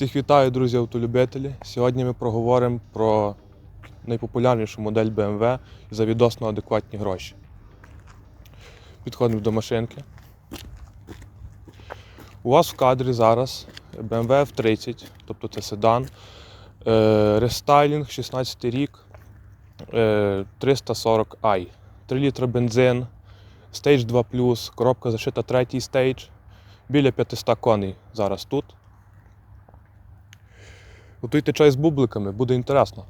Всіх вітаю, друзі автолюбителі. Сьогодні ми проговоримо про найпопулярнішу модель BMW за відносно адекватні гроші. Підходимо до машинки. У вас в кадрі зараз BMW F30, тобто це седан, е, рестайлінг 16 рік, е, 340i, 3 літра бензин, Stage 2 коробка зашита третій стейдж, біля 500 коней зараз тут. Готуйте чай з бубликами, буде інтересно.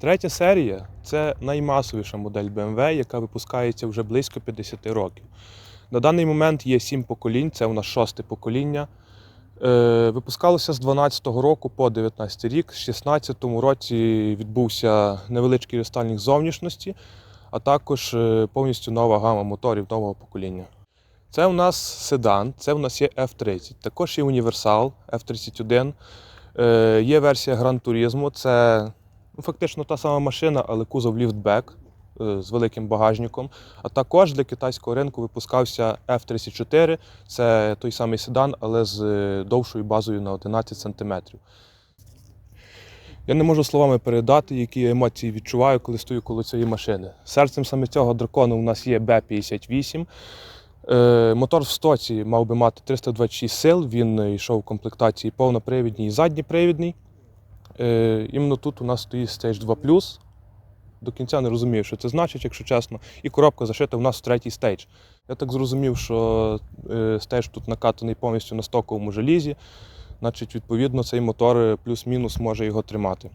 Третя серія це наймасовіша модель BMW, яка випускається вже близько 50 років. На даний момент є 7 поколінь, це у нас шосте покоління. Е, випускалося з 12-го року по 19 рік. З 16-му році відбувся невеличкий рестайлінг зовнішності, а також е, повністю нова гама моторів нового покоління. Це у нас седан, це у нас є F30. Також є універсал F31. Е, Є версія Gran Turismo, це ну, фактично та сама машина, але кузов ліфтбек з великим багажником. А також для китайського ринку випускався F34, це той самий седан, але з е, довшою базою на 11 см. Я не можу словами передати, які емоції відчуваю, коли стою коло цієї машини. Серцем саме цього дракону у нас є B58. Е, Мотор в стоці мав би мати 326 сил, він йшов в комплектації повнопривідній і задніпривідний. Е, Іменно тут у нас стоїть Stage 2 До кінця не розумію, що це значить, якщо чесно. І коробка зашита у нас в третій стейдж. Я так зрозумів, що е, стейдж тут накатаний повністю на стоковому желізі. Значить, відповідно, цей мотор плюс-мінус може його тримати.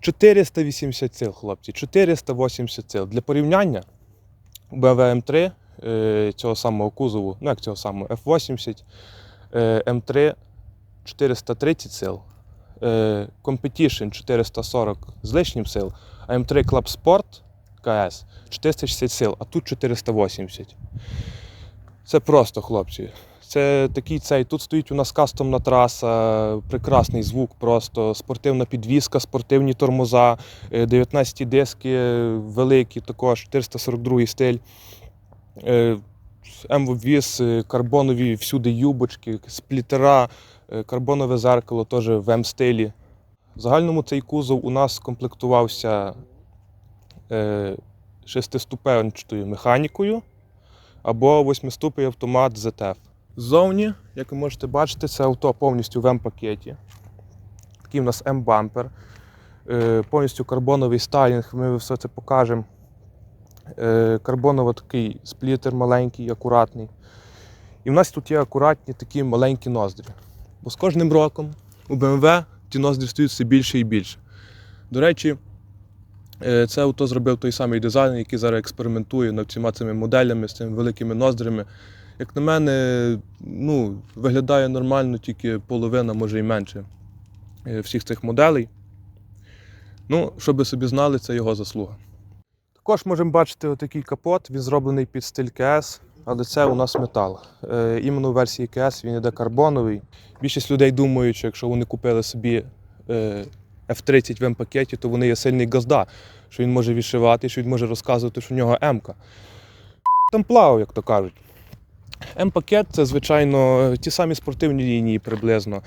480 сил, хлопці, 480 сил. Для порівняння BMW M3 е, цього самого кузову, ну як цього самого F80, е, M3 430 сил, е, Competition 440 з лишнім сил, а M3 Club Sport KS 460 сил, а тут 480. Це просто, хлопці. Це такий цей. Тут стоїть у нас кастомна траса, прекрасний звук, просто спортивна підвізка, спортивні тормоза, е, 19 диски е, великі, також 442 стиль. Е, МВВіз, е, карбонові всюди юбочки, сплітера, е, карбонове зеркало теж в М-стилі. В загальному цей кузов у нас комплектувався е, шестиступенчатою механікою або восьмиступий автомат ZF. Ззовні, як ви можете бачити, це авто повністю в М-пакеті. Такий у нас М-бампер, е, повністю карбоновий стайлінг, ми все це покажемо. Е, Карбоново такий сплітер маленький, акуратний. І в нас тут є акуратні такі маленькі ноздрі. Бо з кожним роком у BMW ті ноздрі стають все більше і більше. До речі, е, це авто зробив той самий дизайн, який зараз експериментує над всіма цими моделями, з цими великими ноздрями. Як на мене, ну, виглядає нормально, тільки половина, може і менше е, всіх цих моделей. Ну, щоб ви собі знали, це його заслуга. Також можемо бачити отакий капот, він зроблений під стиль КС. але це у нас метал. Е, іменно в версії КС він йде карбоновий. Більшість людей думають, що якщо вони купили собі е, F30 в М-пакеті, то вони є сильний газда, що він може відшивати, що він може розказувати, що в нього М-ка. Там плавав, як то кажуть. М-пакет це, звичайно, ті самі спортивні лінії приблизно.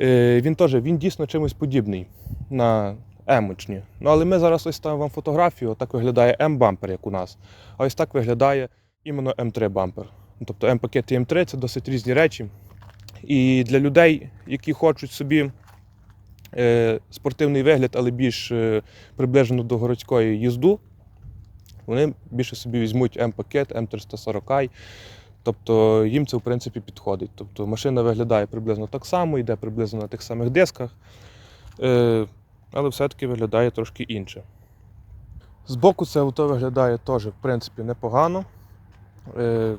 Е, Він теж він дійсно чимось подібний на М-очні. Ну, але ми зараз ось ставимо вам фотографію, так виглядає М-бампер, як у нас. А ось так виглядає іменно М3 бампер. Ну, Тобто М-пакет і М3 це досить різні речі. І для людей, які хочуть собі е, спортивний вигляд, але більш е, приближено до городської їзду, вони більше собі візьмуть М-пакет, М340i. Тобто їм це в принципі підходить. Тобто машина виглядає приблизно так само, йде приблизно на тих самих дисках, е, але все-таки виглядає трошки інше. Збоку це авто виглядає теж в принципі непогано. Е,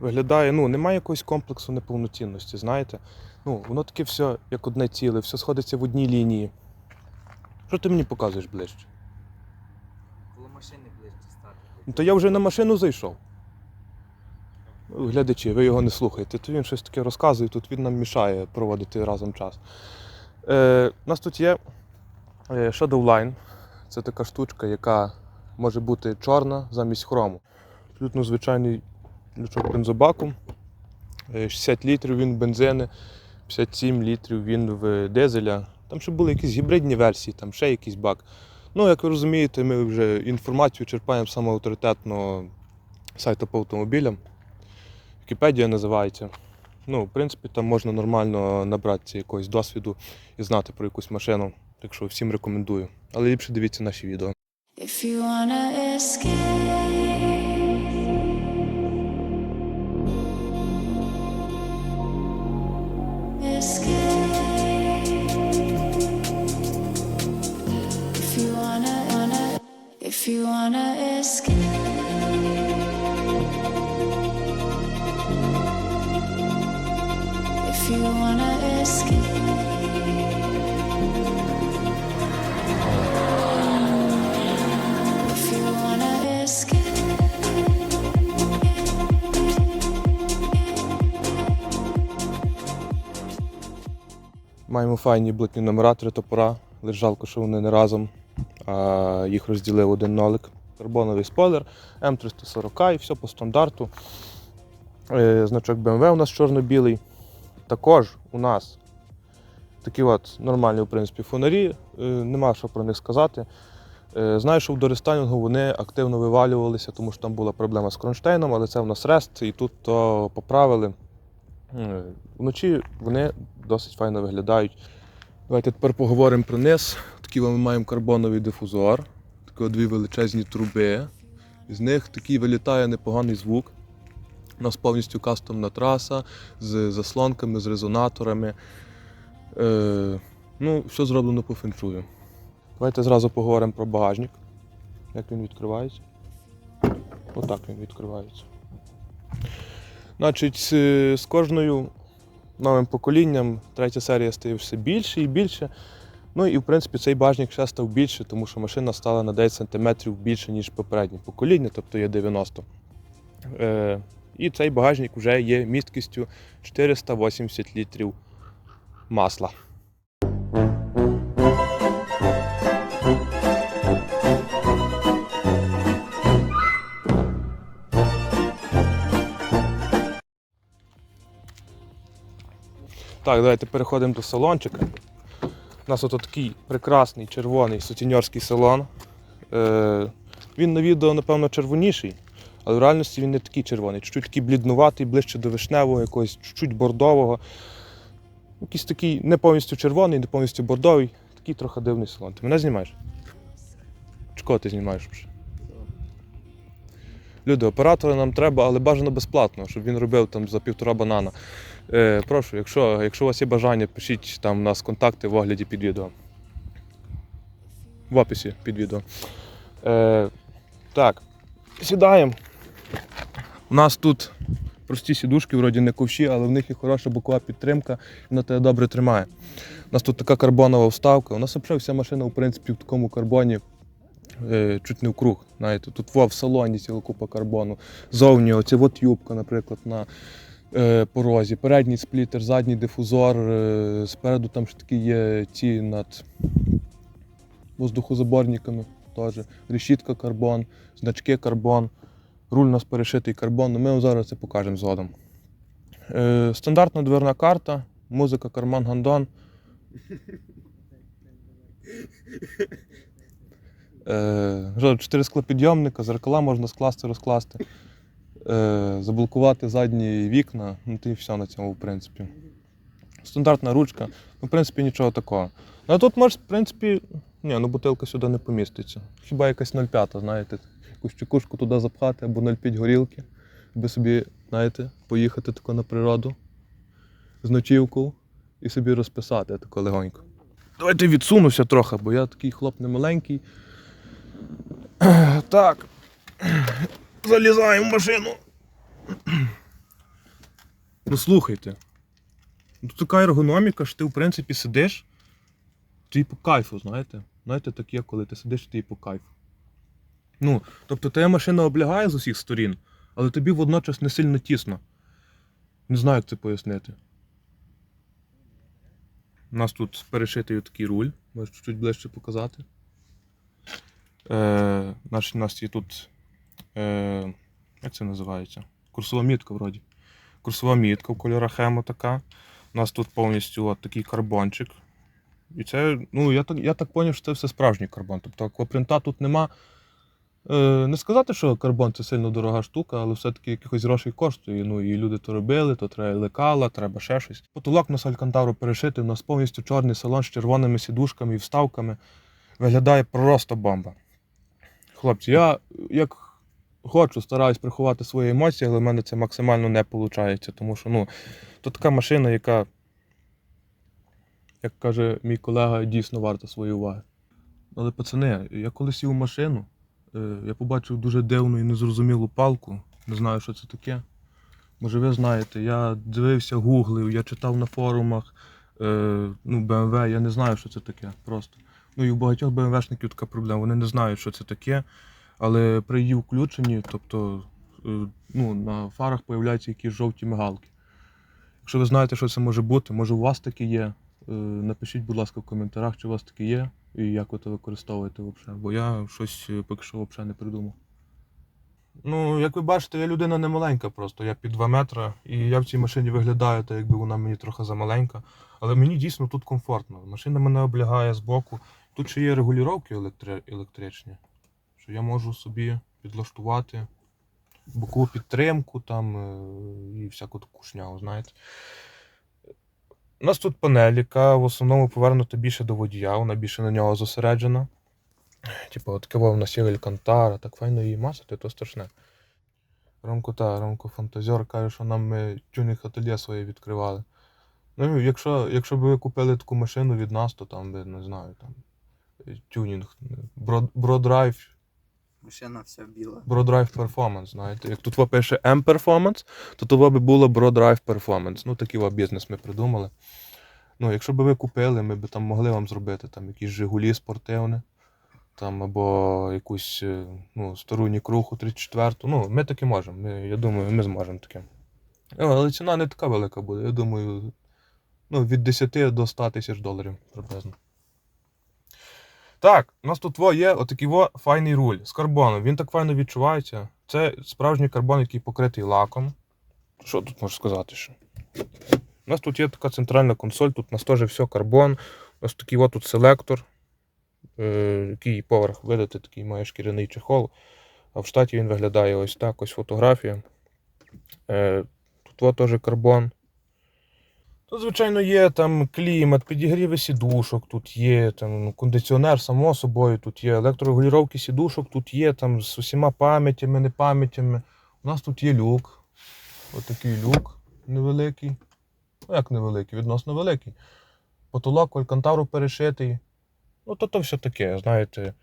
виглядає, ну, немає якогось комплексу неповноцінності, знаєте. Ну, воно таке все як одне ціле, все сходиться в одній лінії. Що ти мені показуєш ближче? Коло машини ближче стати. Ну, то я вже на машину зайшов. Ну, Глядачі, ви його не слухаєте, то він щось таке розказує, тут він нам мішає проводити разом час. Е, у нас тут є е, Shadowline. Це така штучка, яка може бути чорна замість хрому. Абсолютно звичайний лючок бензобаку. Е, 60 літрів він бензини, 57 літрів він в дизеля. Там ще були якісь гібридні версії, там ще якийсь бак. Ну, як ви розумієте, ми вже інформацію черпаємо саме сайту по автомобілям. Вікіпедія називається. Ну, в принципі, там можна нормально набратися якогось досвіду і знати про якусь машину. Так що всім рекомендую. Але ліпше дивіться наші відео. If you wanna escape. Маємо файні блатні номера, три топора. Лише жалко, що вони не разом. А їх розділив один нолик. Карбоновий спойлер, М340 і все по стандарту. Е, Значок BMW у нас чорно-білий. Також у нас такі от нормальні в принципі, фонарі, Е, нема що про них сказати. Е, Знаю, що в дорестайлінгу вони активно вивалювалися, тому що там була проблема з кронштейном, але це в нас рест, і тут то поправили. Е, Вночі вони досить файно виглядають. Давайте тепер поговоримо про низ. Такий ми маємо карбоновий дифузор, такі дві величезні труби. З них такий вилітає непоганий звук. У нас повністю кастомна траса з заслонками, з резонаторами. Е, ну, все зроблено по феншую. Давайте зразу поговоримо про багажник. Як він відкривається. Отак він відкривається. Значить, з- з кожною новим поколінням третя серія стає все більше і більше. Ну і в принципі цей багажник ще став більше, тому що машина стала на 10 см більше, ніж попереднє покоління, тобто є 90. Е, і цей багажник вже є місткістю 480 літрів масла. Так, давайте переходимо до салончика. У нас от такий прекрасний червоний сутіньорський салон. Е, він на відео, напевно, червоніший, але в реальності він не такий червоний, чуть-чуть такий бліднуватий, ближче до вишневого, якогось чуть-чуть бордового. Якийсь такий не повністю червоний, не повністю бордовий, такий трохи дивний салон. Ти мене знімаєш? Чи кого ти знімаєш? Люди, оператора нам треба, але бажано безплатно, щоб він робив там за півтора банана. Е, прошу, якщо, якщо у вас є бажання, пишіть там у нас контакти в огляді під відео. В описі під відео. Е, так, сідаємо. У нас тут прості сідушки, вроді не ковші, але в них є хороша бокова підтримка, і вона тебе добре тримає. У нас тут така карбонова вставка. У нас взагалі вся машина, в принципі, в такому карбоні. е, чуть не в круг. Знаєте, тут в салоні ціла купа карбону. Зовні, оце от юбка, наприклад, на порозі. Передній сплітер, задній дифузор. Е, спереду там ще такі є ті над воздухозаборниками теж. Решітка карбон, значки карбон. Руль у нас перешитий карбон, ну ми вам зараз це покажемо згодом. Е, стандартна дверна карта, музика Карман Гандон. Е, чотири склопідйомника, зеркала можна скласти, розкласти, е, заблокувати задні вікна, ну і все на цьому, в принципі. Стандартна ручка, ну, в принципі, нічого такого. Ну, а тут може, в принципі, ні, ну бутилка сюди не поміститься. Хіба якась 0,5, знаєте, якусь чекушку туди запхати або 0,5 горілки, аби собі, знаєте, поїхати тако на природу з ночівкою і собі розписати тако легонько. Давайте відсунуся трохи, бо я такий хлоп не маленький. Так. Залізаємо в машину. Ну слухайте. Тут така ергономіка, що ти в принципі сидиш, ти по кайфу, знаєте? Знаєте, таке, коли ти сидиш, ти по кайфу. Ну, тобто твоя машина облягає з усіх сторін, але тобі водночас не сильно тісно. Не знаю, як це пояснити. У нас тут перешитий такий руль, можу чуть ближче показати. Е, наш, у нас є тут. Е, як це називається? Курсова мітка вроді. Курсова мітка в кольорах хемо така. У нас тут повністю от такий карбончик. І це, ну, я так, я так зрозумів, що це все справжній карбон. Тобто аквапринта тут нема. Е, не сказати, що карбон це сильно дорога штука, але все-таки якихось грошей коштує. Ну і люди то робили, то треба лекала, треба ще щось. Потолок на Алькантару перешитий, у нас повністю чорний салон з червоними сідушками і вставками. Виглядає просто бомба. Хлопці, я як хочу, стараюсь приховати свої емоції, але в мене це максимально не виходить. Тому що ну, то така машина, яка, як каже мій колега, дійсно варта своєї уваги. Але, пацани, я коли сів у машину, е, я побачив дуже дивну і незрозумілу палку. Не знаю, що це таке. Може, ви знаєте, я дивився, гуглив, я читав на форумах. Е, ну, BMW, я не знаю, що це таке. Просто. Ну і у багатьох БМВшників така проблема. Вони не знають, що це таке. Але при її включенні, тобто е, ну, на фарах появляються якісь жовті мигалки. Якщо ви знаєте, що це може бути, може у вас таке є, е, напишіть, будь ласка, в коментарях, чи у вас таке є і як ви це використовуєте взагалі. Бо я щось е, поки що взагалі не придумав. Ну, як ви бачите, я людина не маленька просто, я під 2 метри, і я в цій машині виглядаю, так якби вона мені трохи замаленька. Але мені дійсно тут комфортно. Машина мене облягає з боку. Тут ще є регулювання електри... електричні, що я можу собі підлаштувати бокову підтримку там е, і всяку таку шнягу, знаєте. У нас тут панель, яка в основному повернута більше до водія, вона більше на нього зосереджена. Типу, от таке в нас є так файно її масити, то страшне. Ромко та, Ромко Фантазер каже, що нам ми тюнінг ательє своє відкривали. Ну, якщо, якщо б ви купили таку машину від нас, то там би, не знаю, там е, тюнінг, Бро- Броддрайв, Машина вся біла. Броддрайв Performance, знаєте. Як тут пише M Performance, то того би було Броддрайв Performance. Ну, такий бізнес ми придумали. Ну, якщо б ви купили, ми б там могли вам зробити там якісь Жигулі спортивні, там або якусь е, ну, стару Нікруху 34. Ну, ми таке можемо. Ми, я думаю, ми зможемо таке. Ну, але ціна не така велика буде. Я думаю, ну, від 10 до 100 тисяч доларів приблизно. Так, у нас тут во є отакий во файний руль з карбоном. Він так файно відчувається. Це справжній карбон, який покритий лаком. Що тут можу сказати ще? У нас тут є така центральна консоль, тут у нас теж все карбон. У нас такий от тут селектор, е, який поверх видати, такий має шкіряний чехол. А в штаті він виглядає ось так, ось фотографія. Е, тут теж карбон. Тут, звичайно, є там клімат, підігріви сідушок, тут є там ну, кондиціонер, само собою, тут є електрорегулювання сідушок, тут є там з усіма пам'ятями, не пам'ятями. У нас тут є люк. Отакий люк невеликий. Ну, як невеликий, відносно великий. Потолок алькантару перешитий. Ну, то то все таке, знаєте.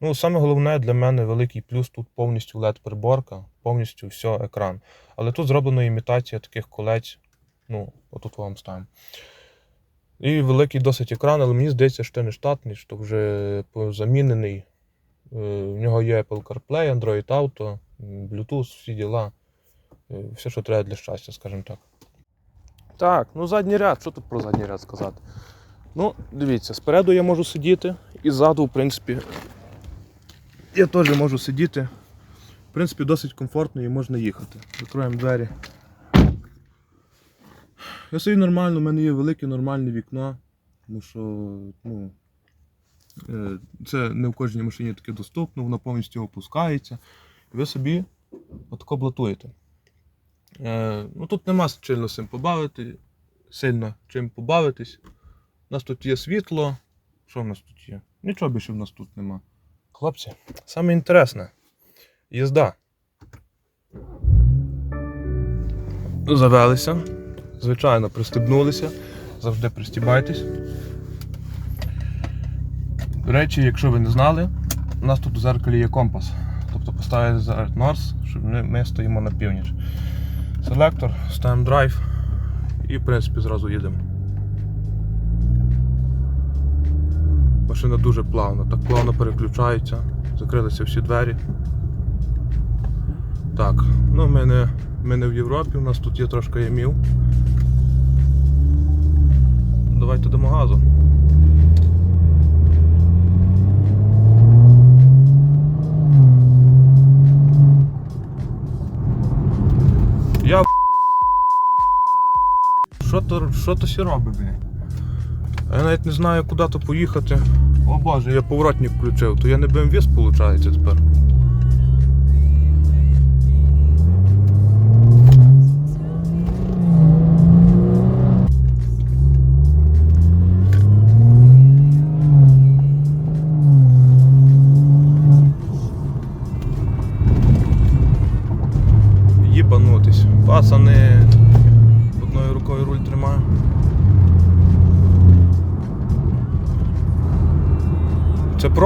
Ну, саме головне для мене великий плюс тут повністю LED-приборка, повністю все екран. Але тут зроблена імітація таких колець. Ну, отут вам ставимо. І великий досить екран, але мені здається, що не штатний, що вже замінений. Е, В нього є Apple CarPlay, Android Auto, Bluetooth, всі діла. Е, Все, що треба для щастя, скажімо так. Так, ну задній ряд, що тут про задній ряд сказати? Ну, дивіться, спереду я можу сидіти, і ззаду, в принципі, я теж можу сидіти. В принципі, досить комфортно і можна їхати. Закроємо двері. Я собі нормально, в мене є велике нормальне вікно. Тому що, ну, е, це не в кожній машині таке доступно, воно повністю опускається. І ви собі отако блатуєте. Е, ну, тут нема сильно цим побавити, сильно чим побавитись. У нас тут є світло. Що в нас тут є? Нічого більше в нас тут нема. Хлопці, саме інтересне їзда. Завелися. Звичайно, пристебнулися. Завжди пристібайтесь. До речі, якщо ви не знали, у нас тут у зеркалі є компас. Тобто поставили за Норс, щоб ми, стоїмо на північ. Селектор, ставимо драйв і в принципі зразу їдемо. Машина дуже плавно, так плавно переключається, закрилися всі двері. Так, ну ми не, ми не в Європі, у нас тут є трошки ямів. Давайте дамо газу. Я що то, що то сі робить, блін? Я навіть не знаю, куди то поїхати. О боже, я поворотник включив, то я не БМВ, виходить тепер.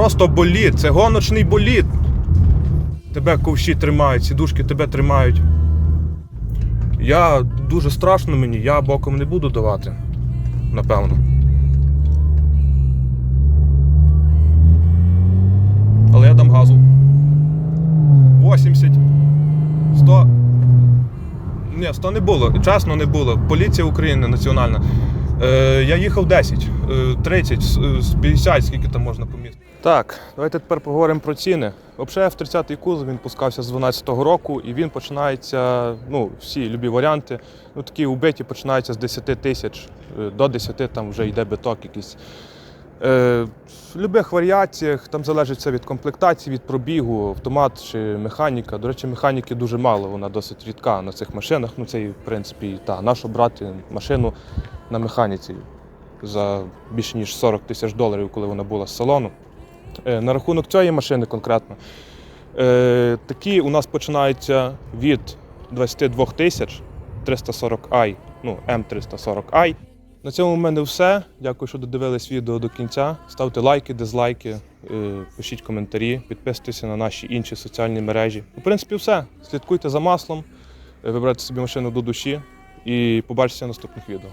Просто боліт, це гоночний боліт. Тебе ковші тримають, сідушки тебе тримають. Я дуже страшно мені, я боком не буду давати. Напевно. Але я дам газу. 80. 100. Ні, 100 не було. Чесно, не було. Поліція України національна. Е, я їхав 10, е, 30, с- е, з 50, скільки там можна помістити. Так, давайте тепер поговоримо про ціни. Взагалі, F30 кузов він пускався з 12-го року, і він починається, ну, всі любі варіанти. Ну, такі убиті починаються з 10 тисяч, е, до 10 там вже йде биток якийсь. Е, в любих варіаціях там залежить все від комплектації, від пробігу, автомат чи механіка. До речі, механіки дуже мало, вона досить рідка на цих машинах. Ну це і в принципі та нащо брати машину на механіці за більше ніж 40 тисяч доларів, коли вона була з салону. Е, на рахунок цієї машини конкретно. Е, такі у нас починаються від 22 тисяч 340i, ну М340i. На цьому в мене все. Дякую, що додивились відео до кінця. Ставте лайки, дизлайки, е, пишіть коментарі, підписуйтеся на наші інші соціальні мережі. У принципі, все. Слідкуйте за маслом, вибирайте собі машину до душі і побачите в наступних відео.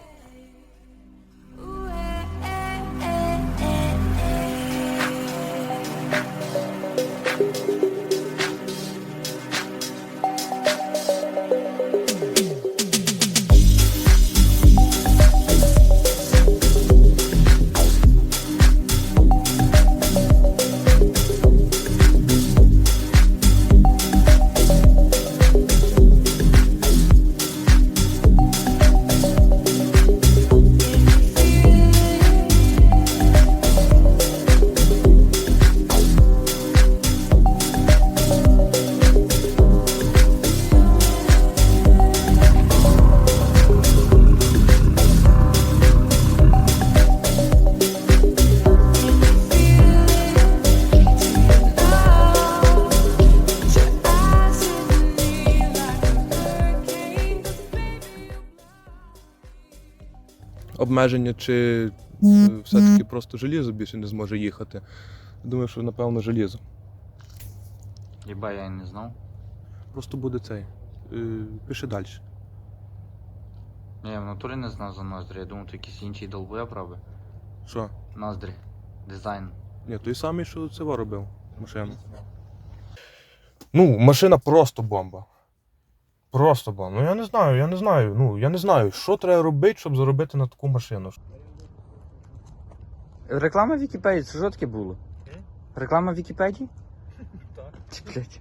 Обмеження, чи е, все-таки просто желізо більше не зможе їхати. Думаю, що напевно желізо. Хіба я й не знав. Просто буде цей. Е, Пиши далі. Ні, я в натурі не знав за ноздрі. Я думав, то якийсь інший долбоєб робить. Що? Ноздрі. Дизайн. Ні, той самий, що це робив. машину. Ну, машина просто бомба. Просто бомба. Ну я не знаю, я не знаю. Ну, я не знаю, що треба робити, щоб заробити на таку машину. Реклама в Вікіпедії, це таке було? Реклама в Вікіпедії? Так. Блять.